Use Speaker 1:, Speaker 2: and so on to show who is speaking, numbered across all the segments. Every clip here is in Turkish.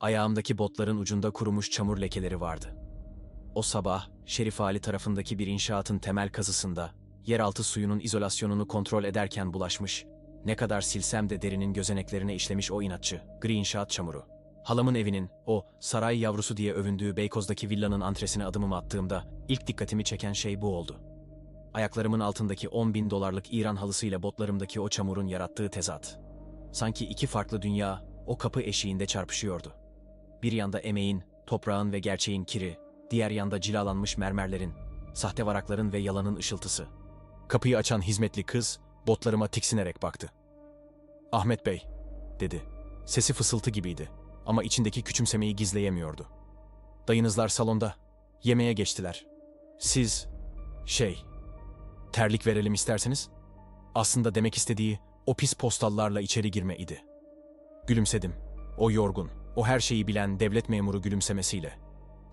Speaker 1: Ayağımdaki botların ucunda kurumuş çamur lekeleri vardı. O sabah Şerif Ali tarafındaki bir inşaatın temel kazısında yeraltı suyunun izolasyonunu kontrol ederken bulaşmış, ne kadar silsem de derinin gözeneklerine işlemiş o inatçı, gri inşaat çamuru. Halamın evinin, o saray yavrusu diye övündüğü Beykoz'daki villanın antresine adımımı attığımda ilk dikkatimi çeken şey bu oldu. Ayaklarımın altındaki 10 bin dolarlık İran halısıyla botlarımdaki o çamurun yarattığı tezat. Sanki iki farklı dünya o kapı eşiğinde çarpışıyordu. Bir yanda emeğin, toprağın ve gerçeğin kiri, diğer yanda cilalanmış mermerlerin, sahte varakların ve yalanın ışıltısı. Kapıyı açan hizmetli kız botlarıma tiksinerek baktı. Ahmet Bey, dedi. Sesi fısıltı gibiydi ama içindeki küçümsemeyi gizleyemiyordu. Dayınızlar salonda. Yemeğe geçtiler. Siz, şey, terlik verelim isterseniz? Aslında demek istediği o pis postallarla içeri girme idi. Gülümsedim. O yorgun, o her şeyi bilen devlet memuru gülümsemesiyle.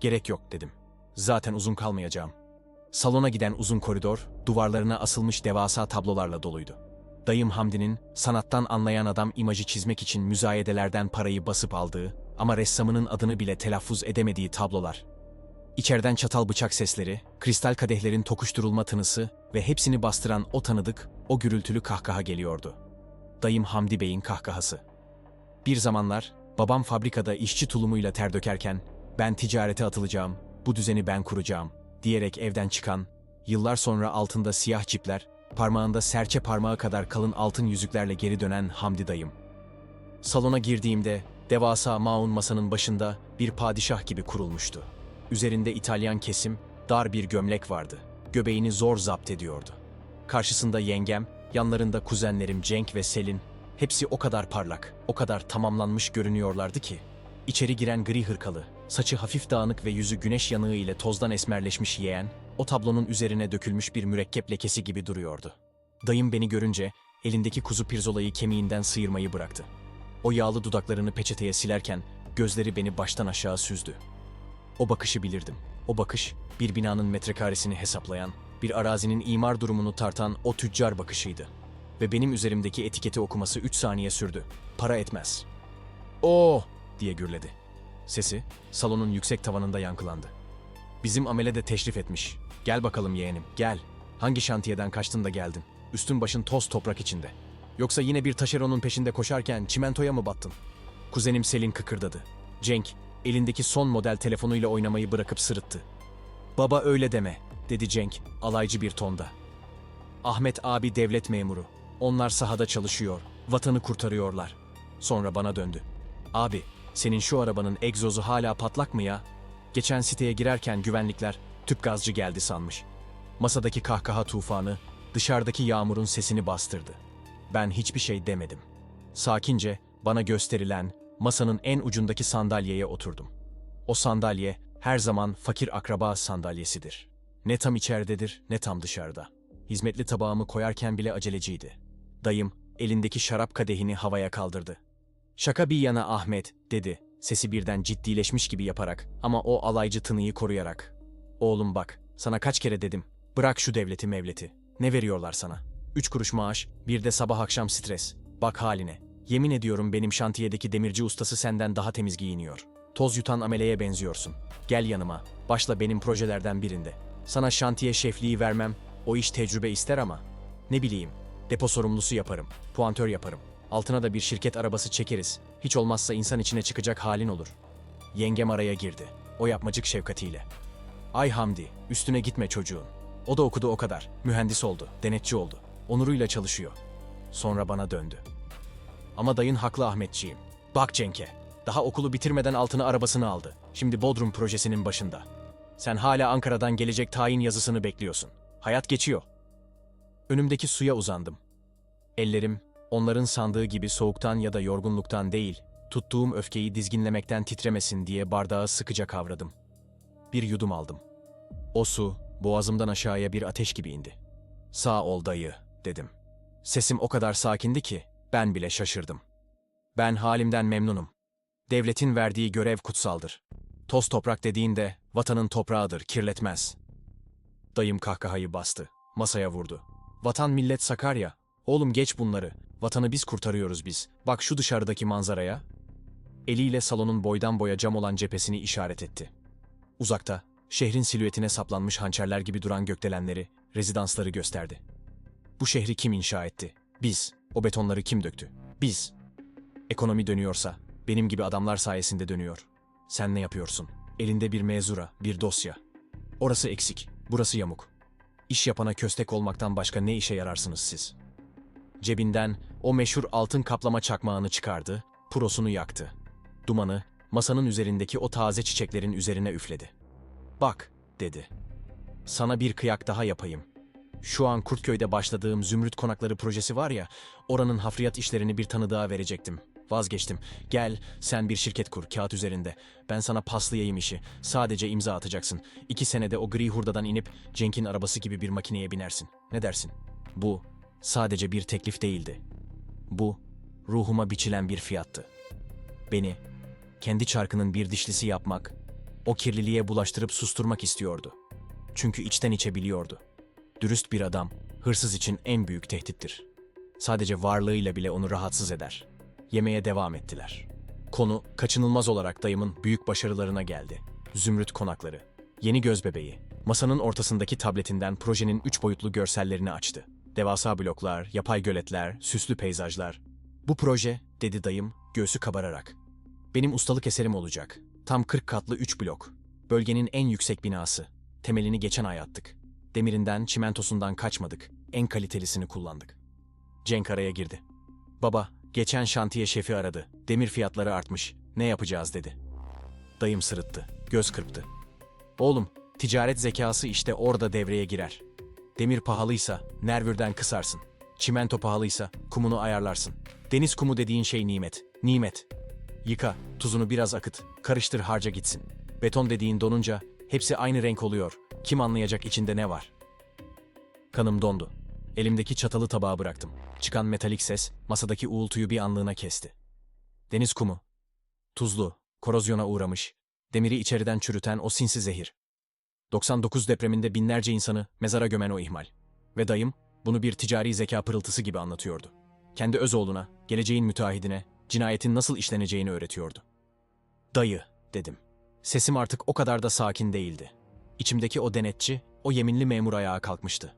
Speaker 1: Gerek yok dedim. Zaten uzun kalmayacağım. Salona giden uzun koridor, duvarlarına asılmış devasa tablolarla doluydu. Dayım Hamdi'nin sanattan anlayan adam imajı çizmek için müzayedelerden parayı basıp aldığı ama ressamının adını bile telaffuz edemediği tablolar. İçeriden çatal bıçak sesleri, kristal kadehlerin tokuşturulma tınısı ve hepsini bastıran o tanıdık, o gürültülü kahkaha geliyordu. Dayım Hamdi Bey'in kahkahası. Bir zamanlar babam fabrikada işçi tulumuyla ter dökerken ben ticarete atılacağım, bu düzeni ben kuracağım diyerek evden çıkan, yıllar sonra altında siyah çipler, parmağında serçe parmağı kadar kalın altın yüzüklerle geri dönen Hamdi dayım. Salona girdiğimde devasa maun masanın başında bir padişah gibi kurulmuştu. Üzerinde İtalyan kesim, dar bir gömlek vardı. Göbeğini zor zapt ediyordu. Karşısında yengem, yanlarında kuzenlerim Cenk ve Selin, hepsi o kadar parlak, o kadar tamamlanmış görünüyorlardı ki. İçeri giren gri hırkalı, saçı hafif dağınık ve yüzü güneş yanığı ile tozdan esmerleşmiş yeğen, o tablonun üzerine dökülmüş bir mürekkep lekesi gibi duruyordu. Dayım beni görünce elindeki kuzu pirzolayı kemiğinden sıyırmayı bıraktı. O yağlı dudaklarını peçeteye silerken gözleri beni baştan aşağı süzdü. O bakışı bilirdim. O bakış bir binanın metrekaresini hesaplayan, bir arazinin imar durumunu tartan o tüccar bakışıydı. Ve benim üzerimdeki etiketi okuması 3 saniye sürdü. Para etmez. Oo diye gürledi. Sesi salonun yüksek tavanında yankılandı. Bizim amele de teşrif etmiş. Gel bakalım yeğenim, gel. Hangi şantiyeden kaçtın da geldin? Üstün başın toz toprak içinde. Yoksa yine bir taşeronun peşinde koşarken çimentoya mı battın? Kuzenim Selin kıkırdadı. Cenk, elindeki son model telefonuyla oynamayı bırakıp sırıttı. Baba öyle deme, dedi Cenk, alaycı bir tonda. Ahmet abi devlet memuru. Onlar sahada çalışıyor, vatanı kurtarıyorlar. Sonra bana döndü. Abi, senin şu arabanın egzozu hala patlak mı ya? Geçen siteye girerken güvenlikler tüp gazcı geldi sanmış. Masadaki kahkaha tufanı dışarıdaki yağmurun sesini bastırdı. Ben hiçbir şey demedim. Sakince bana gösterilen masanın en ucundaki sandalyeye oturdum. O sandalye her zaman fakir akraba sandalyesidir. Ne tam içeridedir ne tam dışarıda. Hizmetli tabağımı koyarken bile aceleciydi. Dayım elindeki şarap kadehini havaya kaldırdı. Şaka bir yana Ahmet, dedi. Sesi birden ciddileşmiş gibi yaparak ama o alaycı tınıyı koruyarak. Oğlum bak, sana kaç kere dedim. Bırak şu devleti mevleti. Ne veriyorlar sana? Üç kuruş maaş, bir de sabah akşam stres. Bak haline. Yemin ediyorum benim şantiyedeki demirci ustası senden daha temiz giyiniyor. Toz yutan ameleye benziyorsun. Gel yanıma, başla benim projelerden birinde. Sana şantiye şefliği vermem, o iş tecrübe ister ama. Ne bileyim, depo sorumlusu yaparım, puantör yaparım. Altına da bir şirket arabası çekeriz. Hiç olmazsa insan içine çıkacak halin olur. Yengem araya girdi. O yapmacık şefkatiyle. Ay Hamdi, üstüne gitme çocuğun. O da okudu o kadar. Mühendis oldu, denetçi oldu. Onuruyla çalışıyor. Sonra bana döndü. Ama dayın haklı Ahmetçiğim. Bak Cenk'e. Daha okulu bitirmeden altına arabasını aldı. Şimdi Bodrum projesinin başında. Sen hala Ankara'dan gelecek tayin yazısını bekliyorsun. Hayat geçiyor. Önümdeki suya uzandım. Ellerim onların sandığı gibi soğuktan ya da yorgunluktan değil, tuttuğum öfkeyi dizginlemekten titremesin diye bardağı sıkıca kavradım. Bir yudum aldım. O su boğazımdan aşağıya bir ateş gibi indi. Sağ ol dayı, dedim. Sesim o kadar sakindi ki ben bile şaşırdım. Ben halimden memnunum. Devletin verdiği görev kutsaldır. Toz toprak dediğinde vatanın toprağıdır, kirletmez. Dayım kahkahayı bastı. Masaya vurdu. Vatan millet Sakarya. Oğlum geç bunları. Vatanı biz kurtarıyoruz biz. Bak şu dışarıdaki manzaraya. Eliyle salonun boydan boya cam olan cephesini işaret etti. Uzakta, şehrin silüetine saplanmış hançerler gibi duran gökdelenleri, rezidansları gösterdi. Bu şehri kim inşa etti? Biz. O betonları kim döktü? Biz. Ekonomi dönüyorsa, benim gibi adamlar sayesinde dönüyor. Sen ne yapıyorsun? Elinde bir mezura, bir dosya. Orası eksik, burası yamuk. İş yapana köstek olmaktan başka ne işe yararsınız siz? Cebinden o meşhur altın kaplama çakmağını çıkardı, prosunu yaktı. Dumanı, masanın üzerindeki o taze çiçeklerin üzerine üfledi. Bak, dedi. Sana bir kıyak daha yapayım. Şu an Kurtköy'de başladığım Zümrüt Konakları projesi var ya, oranın hafriyat işlerini bir tanıdığa verecektim. Vazgeçtim. Gel, sen bir şirket kur, kağıt üzerinde. Ben sana paslayayım işi. Sadece imza atacaksın. İki senede o gri hurdadan inip Cenk'in arabası gibi bir makineye binersin. Ne dersin? Bu sadece bir teklif değildi. Bu, ruhuma biçilen bir fiyattı. Beni, kendi çarkının bir dişlisi yapmak, o kirliliğe bulaştırıp susturmak istiyordu. Çünkü içten içe biliyordu. Dürüst bir adam, hırsız için en büyük tehdittir. Sadece varlığıyla bile onu rahatsız eder. Yemeye devam ettiler. Konu kaçınılmaz olarak dayımın büyük başarılarına geldi. Zümrüt konakları, yeni göz bebeği, masanın ortasındaki tabletinden projenin üç boyutlu görsellerini açtı. Devasa bloklar, yapay göletler, süslü peyzajlar. Bu proje, dedi dayım, göğsü kabararak. Benim ustalık eserim olacak. Tam 40 katlı 3 blok. Bölgenin en yüksek binası. Temelini geçen ay attık. Demirinden, çimentosundan kaçmadık. En kalitelisini kullandık. Cenk araya girdi. Baba, geçen şantiye şefi aradı. Demir fiyatları artmış. Ne yapacağız dedi. Dayım sırıttı. Göz kırptı. Oğlum, ticaret zekası işte orada devreye girer. Demir pahalıysa nervürden kısarsın. Çimento pahalıysa kumunu ayarlarsın. Deniz kumu dediğin şey nimet. Nimet. Yıka, tuzunu biraz akıt, karıştır harca gitsin. Beton dediğin donunca hepsi aynı renk oluyor. Kim anlayacak içinde ne var? Kanım dondu. Elimdeki çatalı tabağa bıraktım. Çıkan metalik ses masadaki uğultuyu bir anlığına kesti. Deniz kumu. Tuzlu, korozyona uğramış, demiri içeriden çürüten o sinsi zehir. 99 depreminde binlerce insanı mezara gömen o ihmal. Ve dayım bunu bir ticari zeka pırıltısı gibi anlatıyordu. Kendi öz oğluna, geleceğin müteahhidine, cinayetin nasıl işleneceğini öğretiyordu. Dayı, dedim. Sesim artık o kadar da sakin değildi. İçimdeki o denetçi, o yeminli memur ayağa kalkmıştı.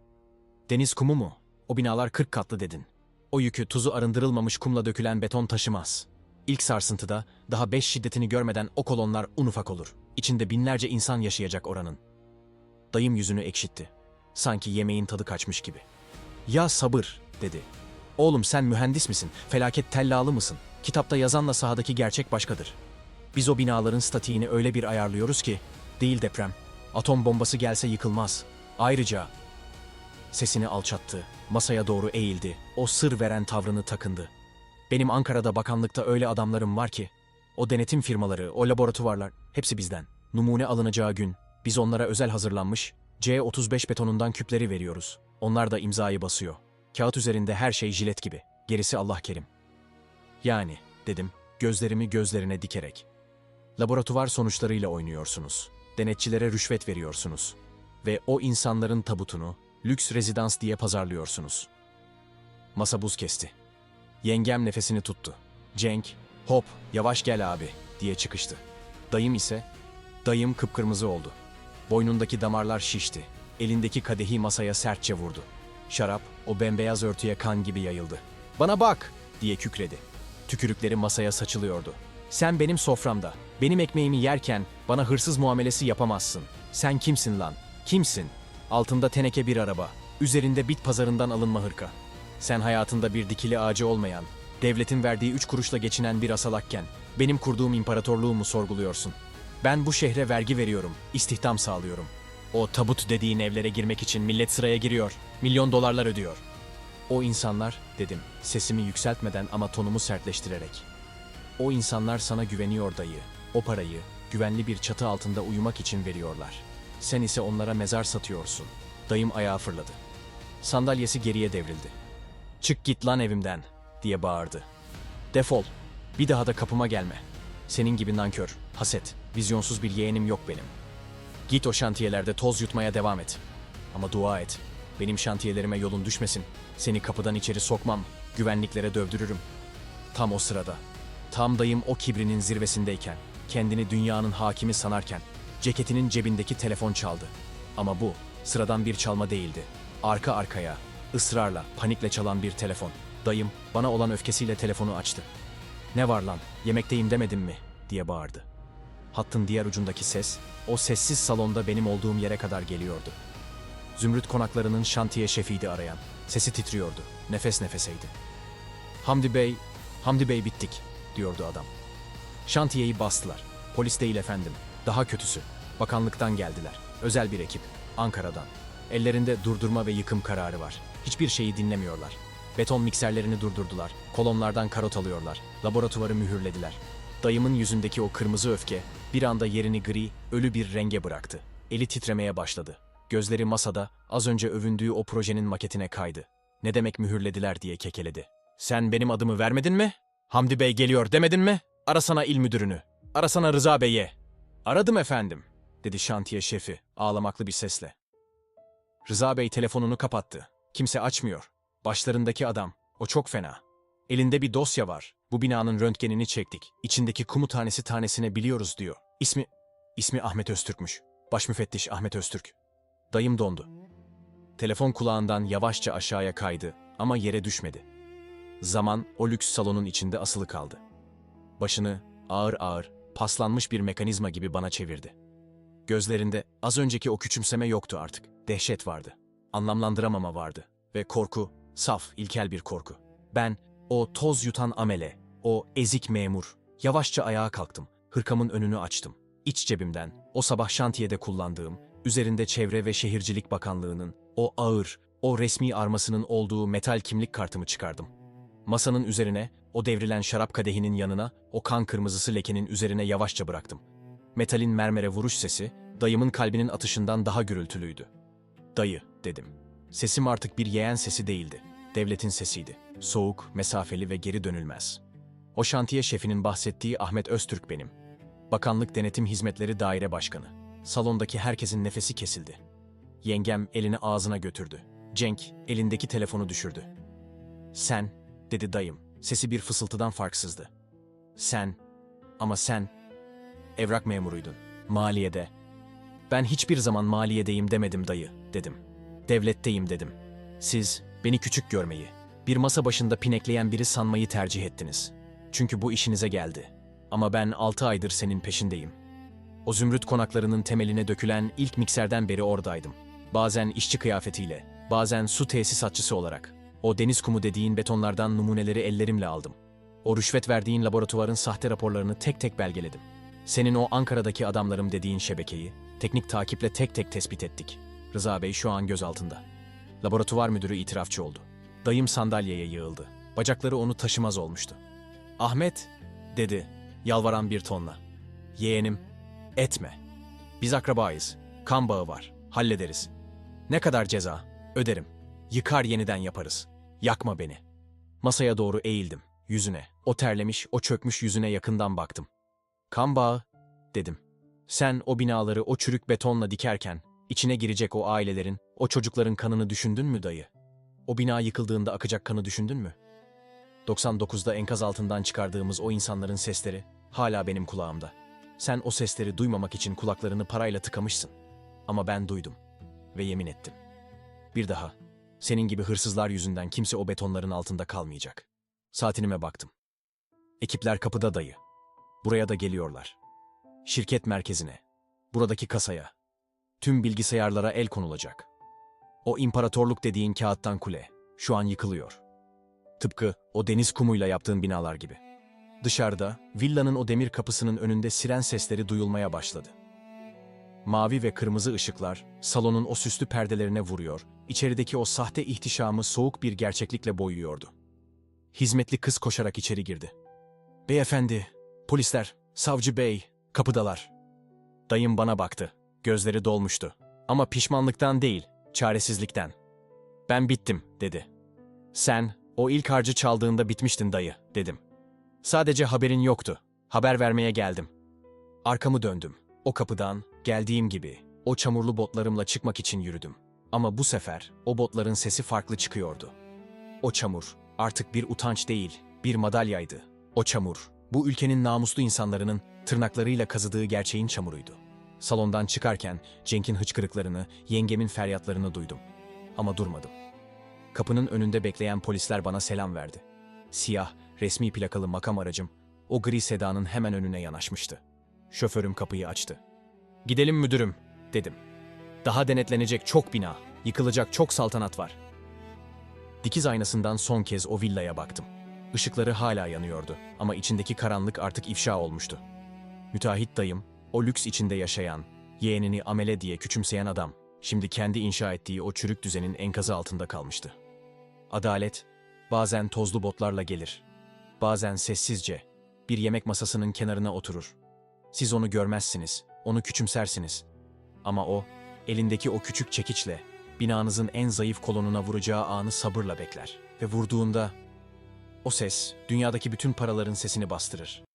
Speaker 1: Deniz kumu mu? O binalar 40 katlı dedin. O yükü tuzu arındırılmamış kumla dökülen beton taşımaz. İlk sarsıntıda daha 5 şiddetini görmeden o kolonlar un ufak olur. İçinde binlerce insan yaşayacak oranın. Dayım yüzünü ekşitti. Sanki yemeğin tadı kaçmış gibi. Ya sabır, dedi. Oğlum sen mühendis misin? Felaket tellalı mısın? Kitapta yazanla sahadaki gerçek başkadır. Biz o binaların statiğini öyle bir ayarlıyoruz ki, değil deprem, atom bombası gelse yıkılmaz. Ayrıca, sesini alçattı, masaya doğru eğildi, o sır veren tavrını takındı. Benim Ankara'da bakanlıkta öyle adamlarım var ki, o denetim firmaları, o laboratuvarlar, hepsi bizden. Numune alınacağı gün, biz onlara özel hazırlanmış, C35 betonundan küpleri veriyoruz. Onlar da imzayı basıyor. Kağıt üzerinde her şey jilet gibi. Gerisi Allah kerim. Yani, dedim, gözlerimi gözlerine dikerek. Laboratuvar sonuçlarıyla oynuyorsunuz. Denetçilere rüşvet veriyorsunuz. Ve o insanların tabutunu lüks rezidans diye pazarlıyorsunuz. Masa buz kesti. Yengem nefesini tuttu. Cenk, hop, yavaş gel abi diye çıkıştı. Dayım ise, dayım kıpkırmızı oldu. Boynundaki damarlar şişti. Elindeki kadehi masaya sertçe vurdu. Şarap o bembeyaz örtüye kan gibi yayıldı. Bana bak diye kükredi. Tükürükleri masaya saçılıyordu. Sen benim soframda, benim ekmeğimi yerken bana hırsız muamelesi yapamazsın. Sen kimsin lan? Kimsin? Altında teneke bir araba, üzerinde bit pazarından alınma hırka. Sen hayatında bir dikili ağacı olmayan, devletin verdiği üç kuruşla geçinen bir asalakken, benim kurduğum imparatorluğumu sorguluyorsun. Ben bu şehre vergi veriyorum, istihdam sağlıyorum. O tabut dediğin evlere girmek için millet sıraya giriyor, milyon dolarlar ödüyor. O insanlar, dedim, sesimi yükseltmeden ama tonumu sertleştirerek. O insanlar sana güveniyor dayı. O parayı güvenli bir çatı altında uyumak için veriyorlar. Sen ise onlara mezar satıyorsun. Dayım ayağa fırladı. Sandalyesi geriye devrildi. Çık git lan evimden diye bağırdı. Defol. Bir daha da kapıma gelme. Senin gibi nankör, haset, vizyonsuz bir yeğenim yok benim. Git o şantiyelerde toz yutmaya devam et. Ama dua et. Benim şantiyelerime yolun düşmesin. Seni kapıdan içeri sokmam. Güvenliklere dövdürürüm. Tam o sırada Tam dayım o kibrinin zirvesindeyken, kendini dünyanın hakimi sanarken, ceketinin cebindeki telefon çaldı. Ama bu, sıradan bir çalma değildi. Arka arkaya, ısrarla, panikle çalan bir telefon. Dayım, bana olan öfkesiyle telefonu açtı. Ne var lan, yemekteyim demedim mi? diye bağırdı. Hattın diğer ucundaki ses, o sessiz salonda benim olduğum yere kadar geliyordu. Zümrüt konaklarının şantiye şefiydi arayan. Sesi titriyordu, nefes nefeseydi. Hamdi Bey, Hamdi Bey bittik, diyordu adam. Şantiyeyi bastılar. Polis değil efendim. Daha kötüsü. Bakanlıktan geldiler. Özel bir ekip. Ankara'dan. Ellerinde durdurma ve yıkım kararı var. Hiçbir şeyi dinlemiyorlar. Beton mikserlerini durdurdular. Kolonlardan karot alıyorlar. Laboratuvarı mühürlediler. Dayımın yüzündeki o kırmızı öfke bir anda yerini gri, ölü bir renge bıraktı. Eli titremeye başladı. Gözleri masada az önce övündüğü o projenin maketine kaydı. Ne demek mühürlediler diye kekeledi. Sen benim adımı vermedin mi? Hamdi Bey geliyor demedin mi? Arasana il müdürünü. Arasana Rıza Bey'e. Aradım efendim, dedi şantiye şefi ağlamaklı bir sesle. Rıza Bey telefonunu kapattı. Kimse açmıyor. Başlarındaki adam, o çok fena. Elinde bir dosya var. Bu binanın röntgenini çektik. İçindeki kumu tanesi tanesine biliyoruz diyor. İsmi, ismi Ahmet Öztürk'müş. Baş müfettiş Ahmet Öztürk. Dayım dondu. Telefon kulağından yavaşça aşağıya kaydı ama yere düşmedi. Zaman o lüks salonun içinde asılı kaldı. Başını ağır ağır, paslanmış bir mekanizma gibi bana çevirdi. Gözlerinde az önceki o küçümseme yoktu artık. Dehşet vardı. Anlamlandıramama vardı. Ve korku, saf, ilkel bir korku. Ben, o toz yutan amele, o ezik memur, yavaşça ayağa kalktım. Hırkamın önünü açtım. İç cebimden, o sabah şantiyede kullandığım, üzerinde Çevre ve Şehircilik Bakanlığı'nın, o ağır, o resmi armasının olduğu metal kimlik kartımı çıkardım. Masanın üzerine, o devrilen şarap kadehinin yanına, o kan kırmızısı lekenin üzerine yavaşça bıraktım. Metalin mermere vuruş sesi, dayımın kalbinin atışından daha gürültülüydü. Dayı, dedim. Sesim artık bir yeğen sesi değildi. Devletin sesiydi. Soğuk, mesafeli ve geri dönülmez. O şantiye şefinin bahsettiği Ahmet Öztürk benim. Bakanlık Denetim Hizmetleri Daire Başkanı. Salondaki herkesin nefesi kesildi. Yengem elini ağzına götürdü. Cenk elindeki telefonu düşürdü. Sen, dedi dayım. Sesi bir fısıltıdan farksızdı. Sen, ama sen, evrak memuruydun. Maliyede. Ben hiçbir zaman maliyedeyim demedim dayı, dedim. Devletteyim dedim. Siz, beni küçük görmeyi, bir masa başında pinekleyen biri sanmayı tercih ettiniz. Çünkü bu işinize geldi. Ama ben altı aydır senin peşindeyim. O zümrüt konaklarının temeline dökülen ilk mikserden beri oradaydım. Bazen işçi kıyafetiyle, bazen su tesisatçısı olarak. O deniz kumu dediğin betonlardan numuneleri ellerimle aldım. O rüşvet verdiğin laboratuvarın sahte raporlarını tek tek belgeledim. Senin o Ankara'daki adamlarım dediğin şebekeyi teknik takiple tek tek tespit ettik. Rıza Bey şu an gözaltında. Laboratuvar müdürü itirafçı oldu. Dayım sandalyeye yığıldı. Bacakları onu taşımaz olmuştu. Ahmet, dedi, yalvaran bir tonla. Yeğenim, etme. Biz akrabayız. Kan bağı var. Hallederiz. Ne kadar ceza? Öderim. Yıkar yeniden yaparız. Yakma beni. Masaya doğru eğildim. Yüzüne. O terlemiş, o çökmüş yüzüne yakından baktım. Kan bağı, dedim. Sen o binaları o çürük betonla dikerken, içine girecek o ailelerin, o çocukların kanını düşündün mü dayı? O bina yıkıldığında akacak kanı düşündün mü? 99'da enkaz altından çıkardığımız o insanların sesleri hala benim kulağımda. Sen o sesleri duymamak için kulaklarını parayla tıkamışsın. Ama ben duydum ve yemin ettim. Bir daha senin gibi hırsızlar yüzünden kimse o betonların altında kalmayacak. Saatinime baktım. Ekipler kapıda dayı. Buraya da geliyorlar. Şirket merkezine, buradaki kasaya, tüm bilgisayarlara el konulacak. O imparatorluk dediğin kağıttan kule şu an yıkılıyor. Tıpkı o deniz kumuyla yaptığın binalar gibi. Dışarıda, villanın o demir kapısının önünde siren sesleri duyulmaya başladı. Mavi ve kırmızı ışıklar salonun o süslü perdelerine vuruyor, içerideki o sahte ihtişamı soğuk bir gerçeklikle boyuyordu. Hizmetli kız koşarak içeri girdi. Beyefendi, polisler, savcı bey, kapıdalar. Dayım bana baktı. Gözleri dolmuştu. Ama pişmanlıktan değil, çaresizlikten. Ben bittim, dedi. Sen, o ilk harcı çaldığında bitmiştin dayı, dedim. Sadece haberin yoktu. Haber vermeye geldim. Arkamı döndüm. O kapıdan, geldiğim gibi, o çamurlu botlarımla çıkmak için yürüdüm. Ama bu sefer o botların sesi farklı çıkıyordu. O çamur artık bir utanç değil, bir madalyaydı. O çamur Bu ülkenin namuslu insanların tırnaklarıyla kazıdığı gerçeğin çamuruydu. Salondan çıkarken Cenk'in hıçkırıklarını, yengemin feryatlarını duydum. Ama durmadım. Kapının önünde bekleyen polisler bana selam verdi. Siyah, resmi plakalı makam aracım, o gri sedanın hemen önüne yanaşmıştı. Şoförüm kapıyı açtı. Gidelim müdürüm, dedim. Daha denetlenecek çok bina, yıkılacak çok saltanat var. Dikiz aynasından son kez o villaya baktım. Işıkları hala yanıyordu ama içindeki karanlık artık ifşa olmuştu. Müteahhit dayım, o lüks içinde yaşayan, yeğenini amele diye küçümseyen adam, şimdi kendi inşa ettiği o çürük düzenin enkazı altında kalmıştı. Adalet, bazen tozlu botlarla gelir, bazen sessizce, bir yemek masasının kenarına oturur. Siz onu görmezsiniz, onu küçümsersiniz. Ama o, elindeki o küçük çekiçle, binanızın en zayıf kolonuna vuracağı anı sabırla bekler. Ve vurduğunda, o ses, dünyadaki bütün paraların sesini bastırır.